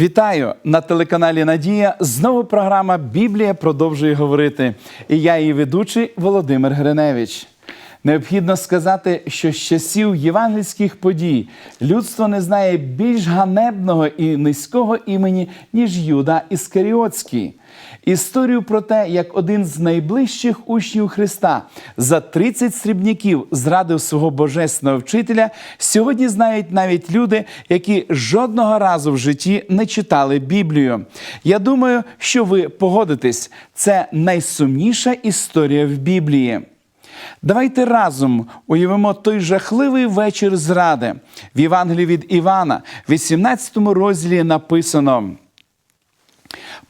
Вітаю на телеканалі Надія. Знову програма Біблія продовжує говорити. І я її ведучий Володимир Гриневич. Необхідно сказати, що з часів євангельських подій людство не знає більш ганебного і низького імені, ніж Юда Іскаріотський. Історію про те, як один з найближчих учнів Христа за 30 срібняків зрадив свого божественного вчителя, сьогодні знають навіть люди, які жодного разу в житті не читали Біблію. Я думаю, що ви погодитесь, це найсумніша історія в Біблії. Давайте разом уявимо той жахливий вечір зради. В Євангелії від Івана, в 18 розділі написано.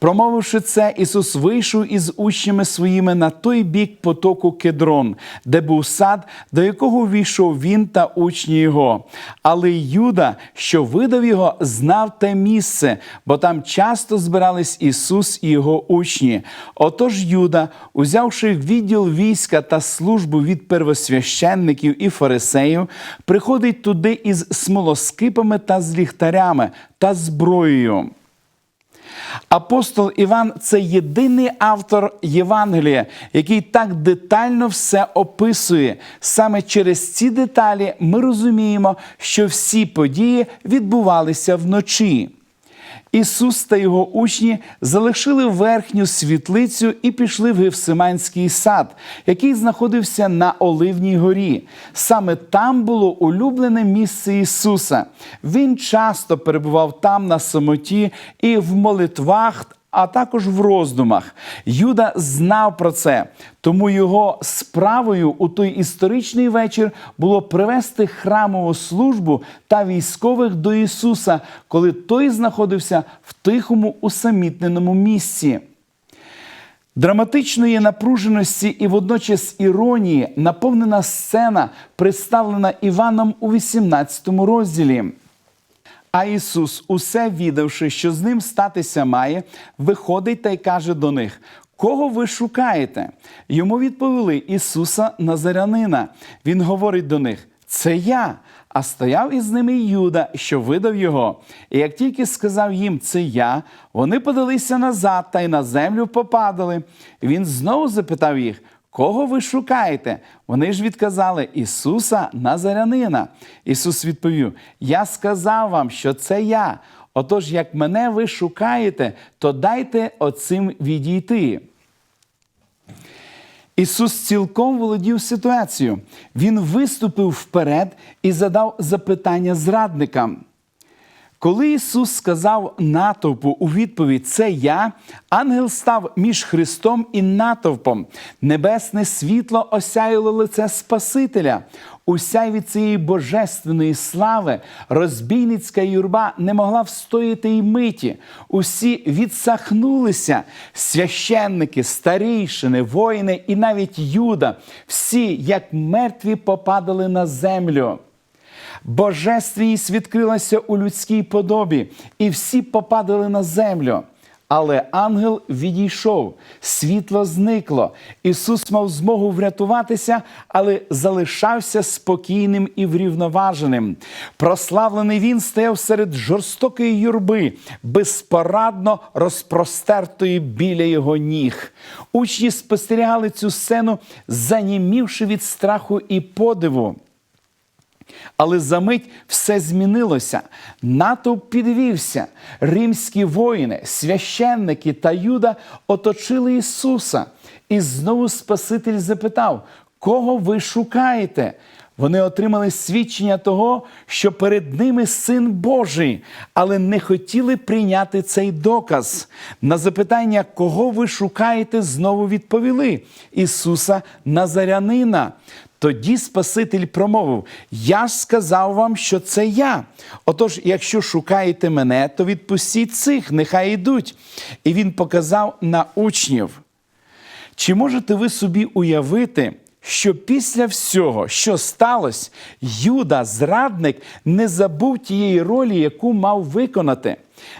Промовивши це, Ісус вийшов із учнями своїми на той бік потоку Кедрон, де був сад, до якого увійшов він та учні його. Але Юда, що видав його, знав те місце, бо там часто збирались Ісус і його учні. Отож Юда, узявши відділ війська та службу від первосвященників і фарисеїв, приходить туди із смолоскипами та з ліхтарями та зброєю. Апостол Іван це єдиний автор Євангелія, який так детально все описує. Саме через ці деталі ми розуміємо, що всі події відбувалися вночі. Ісус та його учні залишили верхню світлицю і пішли в Гевсиманський сад, який знаходився на Оливній горі. Саме там було улюблене місце Ісуса. Він часто перебував там на самоті і в молитвах. А також в роздумах Юда знав про це, тому його справою у той історичний вечір було привести храмову службу та військових до Ісуса, коли той знаходився в тихому усамітненому місці. Драматичної напруженості і водночас іронії наповнена сцена, представлена Іваном у 18 розділі. А Ісус, усе відавши, що з ним статися має, виходить та й каже до них: Кого ви шукаєте? Йому відповіли Ісуса Назарянина. Він говорить до них: Це я. А стояв із ними Юда, що видав його. І як тільки сказав їм це я, вони подалися назад та й на землю попадали. Він знову запитав їх. Кого ви шукаєте? Вони ж відказали Ісуса Назарянина. Ісус відповів: Я сказав вам, що це я. Отож, як мене ви шукаєте, то дайте оцим відійти. Ісус цілком володів ситуацією. Він виступив вперед і задав запитання зрадникам. Коли Ісус сказав натовпу у відповідь Це я, ангел став між Христом і натовпом. Небесне світло осяяло лице Спасителя. Уся від цієї божественної слави розбійницька юрба не могла встояти й миті. Усі відсахнулися священники, старійшини, воїни і навіть Юда. Всі, як мертві, попадали на землю. Божественність відкрилася у людській подобі, і всі попадали на землю. Але ангел відійшов, світло зникло. Ісус мав змогу врятуватися, але залишався спокійним і врівноваженим. Прославлений він стояв серед жорстокої юрби, безпорадно розпростертої біля його ніг. Учні спостерігали цю сцену, занімівши від страху і подиву. Але за мить все змінилося. Натовп підвівся. Римські воїни, священники та Юда оточили Ісуса. І знову Спаситель запитав: Кого ви шукаєте? Вони отримали свідчення того, що перед ними син Божий, але не хотіли прийняти цей доказ. На запитання, кого ви шукаєте, знову відповіли Ісуса Назарянина. Тоді Спаситель промовив: Я ж сказав вам, що це я. Отож, якщо шукаєте мене, то відпустіть цих, нехай йдуть. І він показав на учнів. Чи можете ви собі уявити, що після всього, що сталося, Юда, зрадник, не забув тієї ролі, яку мав виконати.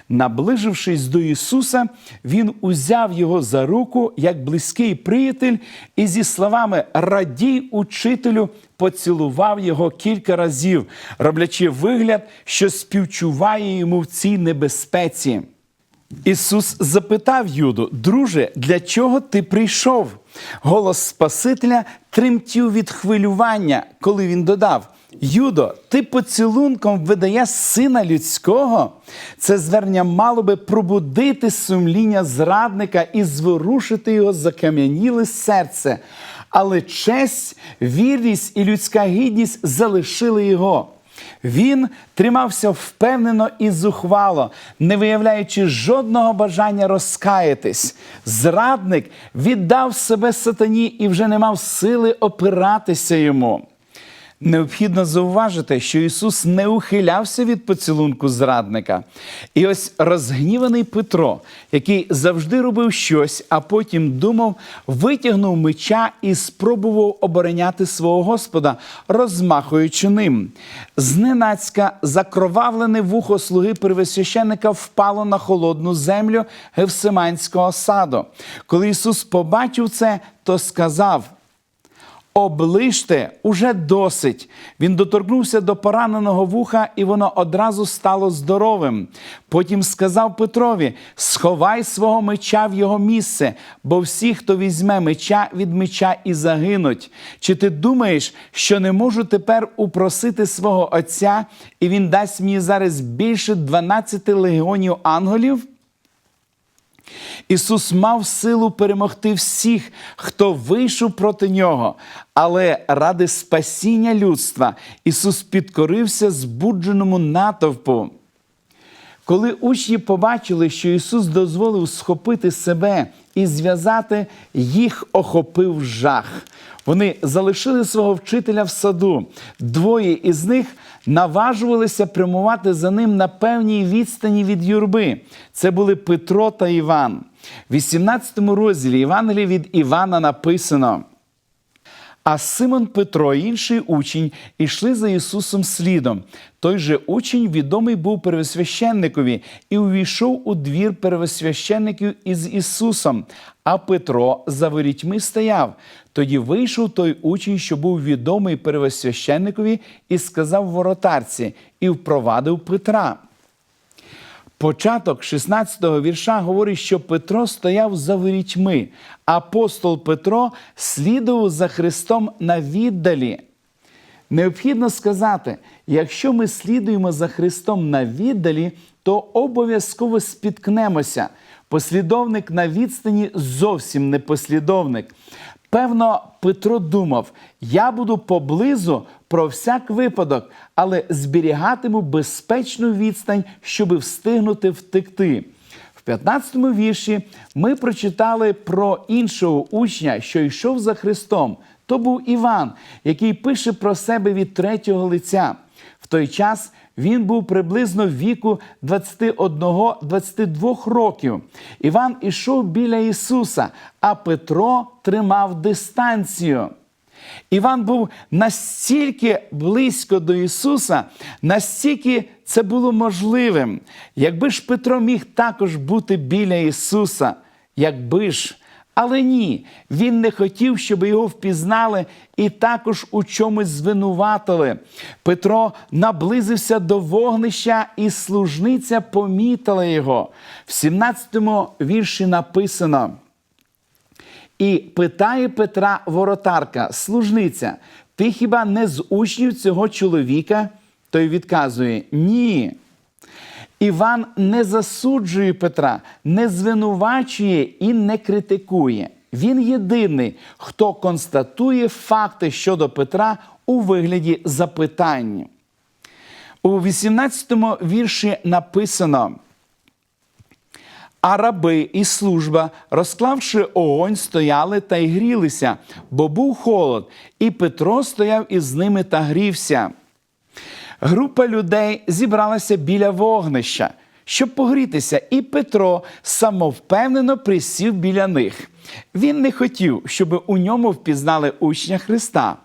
Наближившись до Ісуса, Він узяв його за руку як близький приятель і зі словами Радій учителю поцілував його кілька разів, роблячи вигляд, що співчуває йому в цій небезпеці. Ісус запитав Юду, друже, для чого ти прийшов? Голос Спасителя тремтів від хвилювання, коли він додав: Юдо, ти поцілунком видаєш сина людського. Це звернення мало би пробудити сумління зрадника і зворушити його закам'яніле серце. Але честь, вірність і людська гідність залишили його. Він тримався впевнено і зухвало, не виявляючи жодного бажання розкаятись. Зрадник віддав себе сатані і вже не мав сили опиратися йому. Необхідно зауважити, що Ісус не ухилявся від поцілунку зрадника. І ось розгніваний Петро, який завжди робив щось, а потім думав, витягнув меча і спробував обороняти свого Господа, розмахуючи ним. Зненацька закровавлене вухо слуги первосвященника впало на холодну землю Гевсиманського саду. Коли Ісус побачив це, то сказав. Оближте уже досить. Він доторкнувся до пораненого вуха, і воно одразу стало здоровим. Потім сказав Петрові: сховай свого меча в його місце, бо всі, хто візьме меча від меча і загинуть. Чи ти думаєш, що не можу тепер упросити свого Отця, і він дасть мені зараз більше 12 легіонів ангелів? Ісус мав силу перемогти всіх, хто вийшов проти нього. Але ради спасіння людства Ісус підкорився збудженому натовпу. Коли учні побачили, що Ісус дозволив схопити себе і зв'язати, їх охопив жах. Вони залишили свого вчителя в саду. Двоє із них наважувалися прямувати за ним на певній відстані від юрби. Це були Петро та Іван. В 18 розділі Євангелії від Івана написано. А Симон Петро, інший учень, ішли за Ісусом слідом. Той же учень відомий був первосвященникові і увійшов у двір первосвященників із Ісусом. А Петро за ворітьми стояв. Тоді вийшов той учень, що був відомий первосвященникові, і сказав воротарці, і впровадив Петра. Початок 16-го вірша говорить, що Петро стояв за ворітьми. Апостол Петро слідував за Христом на віддалі. Необхідно сказати, якщо ми слідуємо за Христом на віддалі, то обов'язково спіткнемося. Послідовник на відстані зовсім не послідовник. Певно, Петро думав: я буду поблизу про всяк випадок, але зберігатиму безпечну відстань, щоби встигнути втекти. В 15-му вірші ми прочитали про іншого учня, що йшов за Христом. То був Іван, який пише про себе від третього лиця. В той час він був приблизно віку 21-22 років. Іван ішов біля Ісуса, а Петро тримав дистанцію. Іван був настільки близько до Ісуса, настільки це було можливим. Якби ж Петро міг також бути біля Ісуса, якби ж. Але ні, він не хотів, щоб його впізнали і також у чомусь звинуватили. Петро наблизився до вогнища, і служниця помітила його. В 17-му вірші написано. І питає Петра воротарка, служниця, ти хіба не з учнів цього чоловіка? Той відказує Ні. Іван не засуджує Петра, не звинувачує і не критикує. Він єдиний, хто констатує факти щодо Петра у вигляді запитань. У 18 му вірші написано. А раби і служба, розклавши огонь, стояли та й грілися, бо був холод, і Петро стояв із ними та грівся. Група людей зібралася біля вогнища. щоб погрітися, і Петро самовпевнено присів біля них. Він не хотів, щоб у ньому впізнали учня Христа.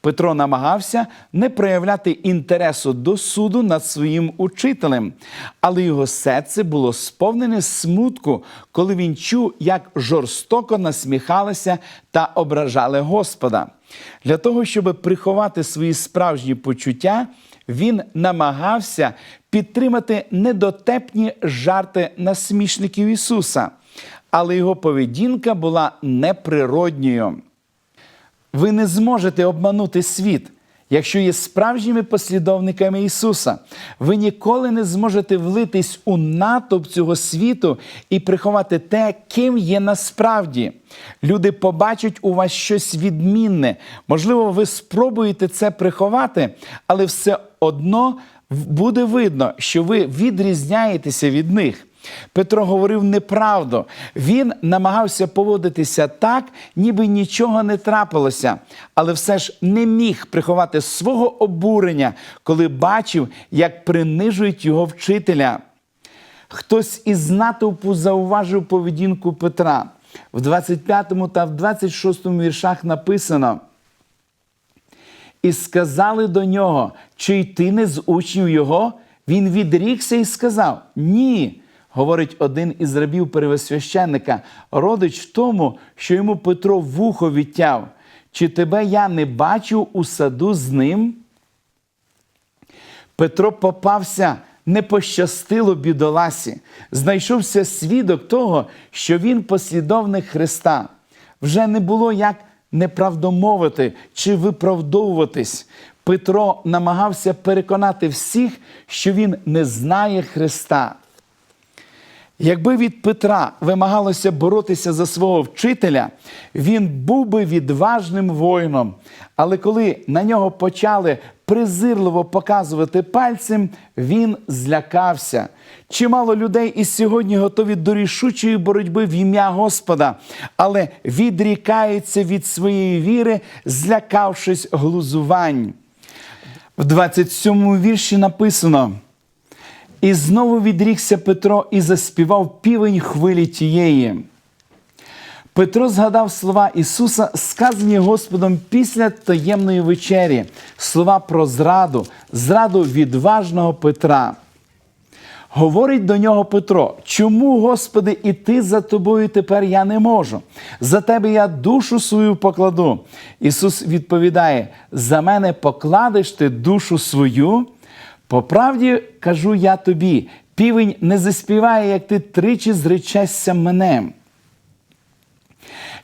Петро намагався не проявляти інтересу до суду над своїм учителем, але його серце було сповнене смутку, коли він чув, як жорстоко насміхалися та ображали Господа. Для того, щоб приховати свої справжні почуття, він намагався підтримати недотепні жарти насмішників Ісуса, але його поведінка була неприродньою. Ви не зможете обманути світ, якщо є справжніми послідовниками Ісуса. Ви ніколи не зможете влитись у натовп цього світу і приховати те, ким є насправді. Люди побачать у вас щось відмінне. Можливо, ви спробуєте це приховати, але все одно буде видно, що ви відрізняєтеся від них. Петро говорив неправду. Він намагався поводитися так, ніби нічого не трапилося, але все ж не міг приховати свого обурення, коли бачив, як принижують його вчителя. Хтось із натовпу зауважив поведінку Петра. В 25 та в 26 віршах написано. І сказали до нього, чи й ти не з учнів його? Він відрікся і сказав: Ні. Говорить один із рабів первосвященника, родич тому, що йому Петро вухо відтяв. Чи тебе я не бачив у саду з ним? Петро попався, не пощастило бідоласі. Знайшовся свідок того, що він послідовник Христа. Вже не було як неправдомовити чи виправдовуватись. Петро намагався переконати всіх, що він не знає Христа. Якби від Петра вимагалося боротися за свого вчителя, він був би відважним воїном. Але коли на нього почали презирливо показувати пальцем, він злякався. Чимало людей і сьогодні готові до рішучої боротьби в ім'я Господа, але відрікаються від своєї віри, злякавшись глузувань. В 27 вірші написано. І знову відрікся Петро і заспівав півень хвилі тієї. Петро згадав слова Ісуса, сказані Господом після таємної вечері, слова про зраду, зраду відважного Петра. Говорить до нього Петро: чому, Господи, іти за тобою тепер я не можу? За тебе я душу свою покладу. Ісус відповідає: За мене покладеш ти душу свою. По правді кажу я тобі, півень не заспіває, як ти тричі зречешся мене.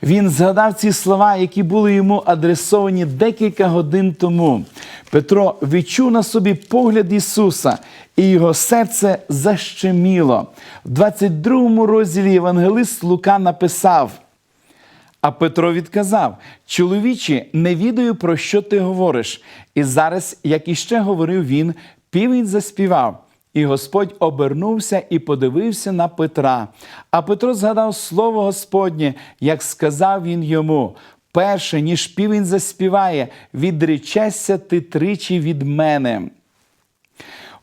Він згадав ці слова, які були йому адресовані декілька годин тому. Петро відчув на собі погляд Ісуса, і його серце защеміло. В 22 розділі Євангелист Лука написав. А Петро відказав: чоловічі, не відаю, про що ти говориш. І зараз, як іще говорив він, півень заспівав. І Господь обернувся і подивився на Петра. А Петро згадав слово Господнє, як сказав він йому: перше, ніж півень заспіває, відречешся ти тричі від мене.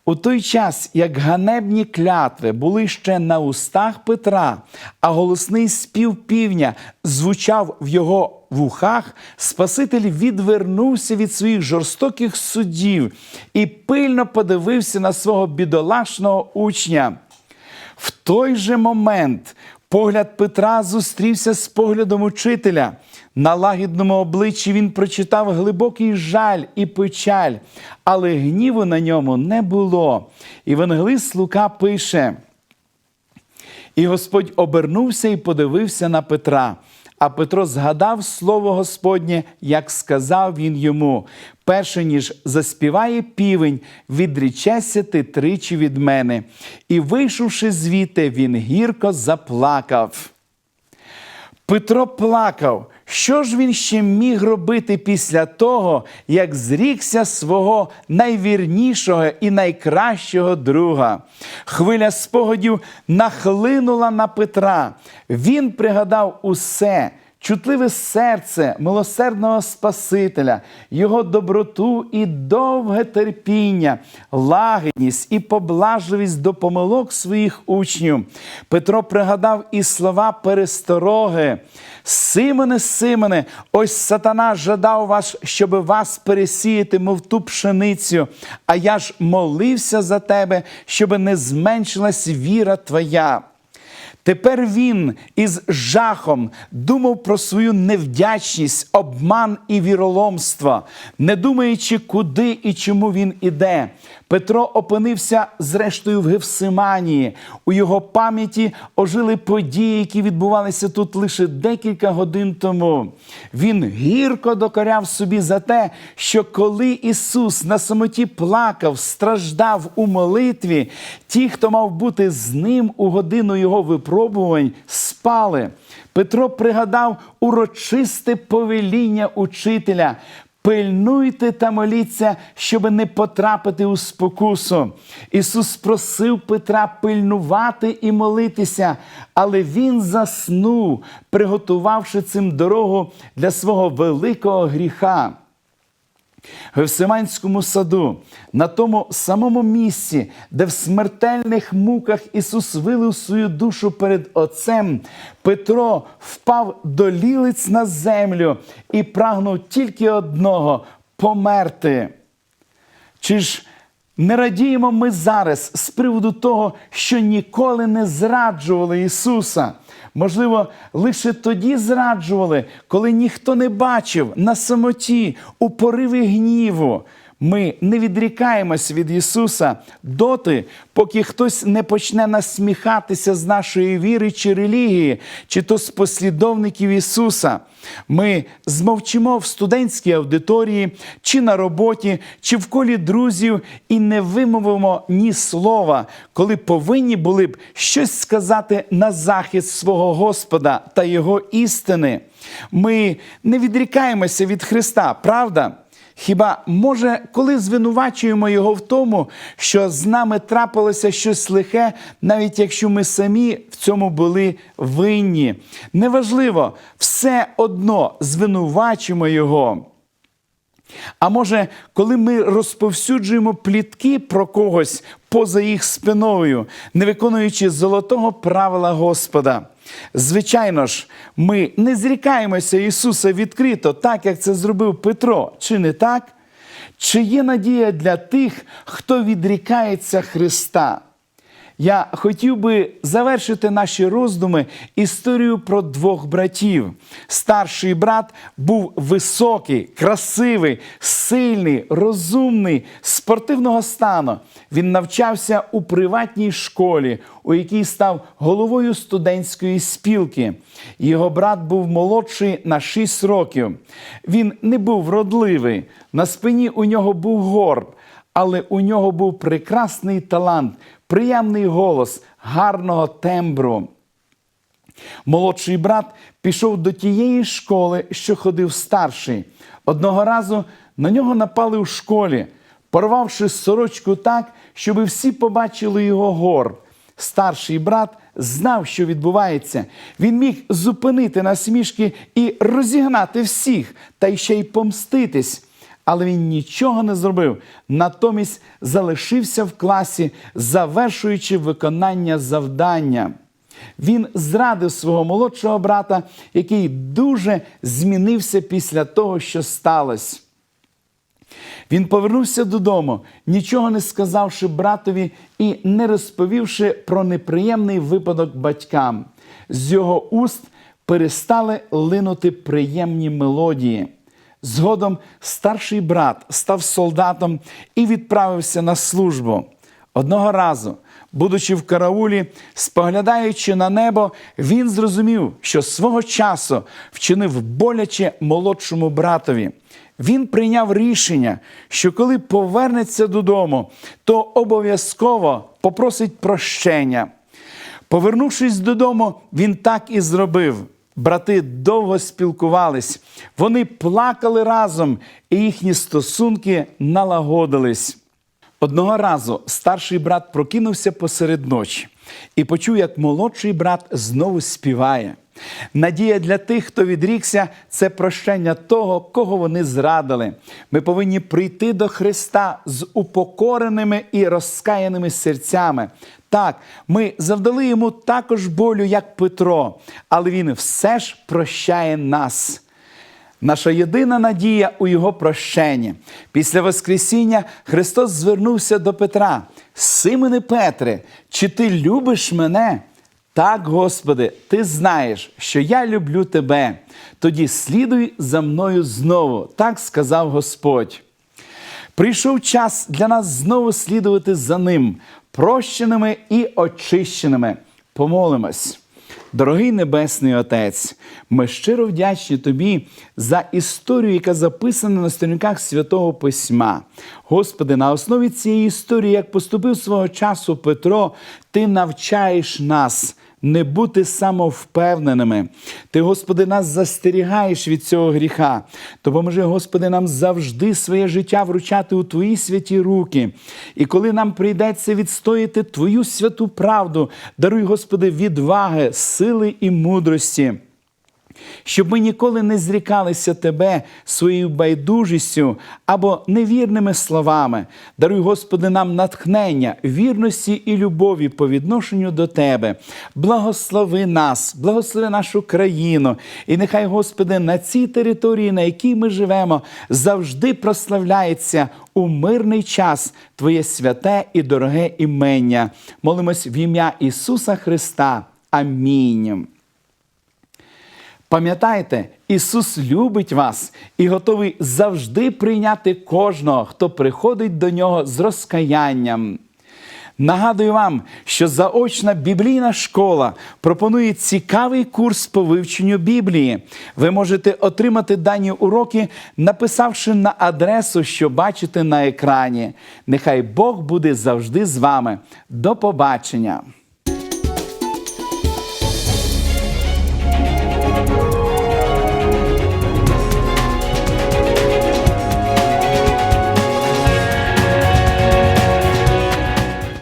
У той час, як ганебні клятви були ще на устах Петра, а голосний спів півня звучав в його вухах, Спаситель відвернувся від своїх жорстоких суддів і пильно подивився на свого бідолашного учня. В той же момент погляд Петра зустрівся з поглядом учителя. На лагідному обличчі він прочитав глибокий жаль і печаль, але гніву на ньому не було. Євангелист Лука пише: І Господь обернувся і подивився на Петра. А Петро згадав слово Господнє, як сказав він йому: перше ніж заспіває півень, відрічайся ти тричі від мене. І, вийшовши звідти, він гірко заплакав. Петро плакав. Що ж він ще міг робити після того, як зрікся свого найвірнішого і найкращого друга? Хвиля спогадів нахлинула на Петра. Він пригадав усе, чутливе серце милосердного Спасителя, Його доброту і довге терпіння, лагідність і поблажливість до помилок своїх учнів. Петро пригадав і слова перестороги. Симоне, Симоне, ось сатана жадав вас, щоб вас пересіяти, мов ту пшеницю, а я ж молився за тебе, щоб не зменшилась віра твоя. Тепер він із жахом думав про свою невдячність, обман і віроломство, не думаючи, куди і чому він іде. Петро опинився зрештою в Гевсиманії. У його пам'яті ожили події, які відбувалися тут лише декілька годин тому. Він гірко докоряв собі за те, що коли Ісус на самоті плакав, страждав у молитві, ті, хто мав бути з ним у годину його випробувань, спали. Петро пригадав урочисте повеління учителя. Пильнуйте та моліться, щоб не потрапити у спокусу. Ісус просив Петра пильнувати і молитися, але Він заснув, приготувавши цим дорогу для свого великого гріха. В Гевсиманському саду, на тому самому місці, де в смертельних муках Ісус вилив свою душу перед Отцем, Петро впав до лілиць на землю і прагнув тільки одного померти. Чи ж не радіємо ми зараз з приводу того, що ніколи не зраджували Ісуса? Можливо, лише тоді зраджували, коли ніхто не бачив на самоті у пориві гніву. Ми не відрікаємось від Ісуса доти, поки хтось не почне насміхатися з нашої віри чи релігії, чи то з послідовників Ісуса. Ми змовчимо в студентській аудиторії, чи на роботі, чи в колі друзів і не вимовимо ні слова, коли повинні були б щось сказати на захист свого Господа та Його істини. Ми не відрікаємося від Христа, правда? Хіба може, коли звинувачуємо Його в тому, що з нами трапилося щось лихе, навіть якщо ми самі в цьому були винні? Неважливо, все одно звинувачуємо Його. А може, коли ми розповсюджуємо плітки про когось поза їх спиною, не виконуючи золотого правила Господа. Звичайно ж, ми не зрікаємося Ісуса відкрито, так як це зробив Петро, чи не так? Чи є надія для тих, хто відрікається Христа? Я хотів би завершити наші роздуми історію про двох братів. Старший брат був високий, красивий, сильний, розумний, спортивного стану. Він навчався у приватній школі, у якій став головою студентської спілки. Його брат був молодший на 6 років. Він не був вродливий. На спині у нього був горб, але у нього був прекрасний талант приємний голос, гарного тембру. Молодший брат пішов до тієї школи, що ходив старший. Одного разу на нього напали у школі, порвавши сорочку так, щоб всі побачили його горб. Старший брат знав, що відбувається. Він міг зупинити насмішки і розігнати всіх, та ще й помститись але він нічого не зробив. Натомість залишився в класі, завершуючи виконання завдання. Він зрадив свого молодшого брата, який дуже змінився після того, що сталося. Він повернувся додому, нічого не сказавши братові і не розповівши про неприємний випадок батькам. З його уст перестали линути приємні мелодії. Згодом старший брат став солдатом і відправився на службу. Одного разу, будучи в караулі, споглядаючи на небо, він зрозумів, що свого часу вчинив боляче молодшому братові. Він прийняв рішення, що коли повернеться додому, то обов'язково попросить прощення. Повернувшись додому, він так і зробив. Брати довго спілкувались, вони плакали разом, і їхні стосунки налагодились. Одного разу старший брат прокинувся посеред ночі і почув, як молодший брат знову співає. Надія для тих, хто відрікся, це прощення того, кого вони зрадили. Ми повинні прийти до Христа з упокореними і розкаяними серцями. Так, ми завдали йому також болю, як Петро, але він все ж прощає нас. Наша єдина надія у Його прощенні. Після Воскресіння Христос звернувся до Петра: Симоне Петре, чи ти любиш мене? Так, Господи, ти знаєш, що я люблю тебе. Тоді слідуй за мною знову, так сказав Господь. Прийшов час для нас знову слідувати за ним, прощеними і очищеними. Помолимось. Дорогий Небесний Отець, ми щиро вдячні Тобі за історію, яка записана на сторінках Святого Письма. Господи, на основі цієї історії, як поступив свого часу Петро, Ти навчаєш нас не бути самовпевненими. Ти, Господи, нас застерігаєш від цього гріха. Допоможи, Господи, нам завжди своє життя вручати у Твої святі руки. І коли нам прийдеться відстояти Твою святу правду, даруй, Господи, відваги, сили і мудрості. Щоб ми ніколи не зрікалися Тебе своєю байдужістю або невірними словами. Даруй, Господи, нам натхнення, вірності і любові по відношенню до Тебе. Благослови нас, благослови нашу країну. І нехай, Господи, на цій території, на якій ми живемо, завжди прославляється у мирний час Твоє святе і дороге імення. Молимось в ім'я Ісуса Христа. Амінь. Пам'ятайте, Ісус любить вас і готовий завжди прийняти кожного, хто приходить до нього з розкаянням. Нагадую вам, що заочна біблійна школа пропонує цікавий курс по вивченню Біблії. Ви можете отримати дані уроки, написавши на адресу, що бачите на екрані. Нехай Бог буде завжди з вами. До побачення!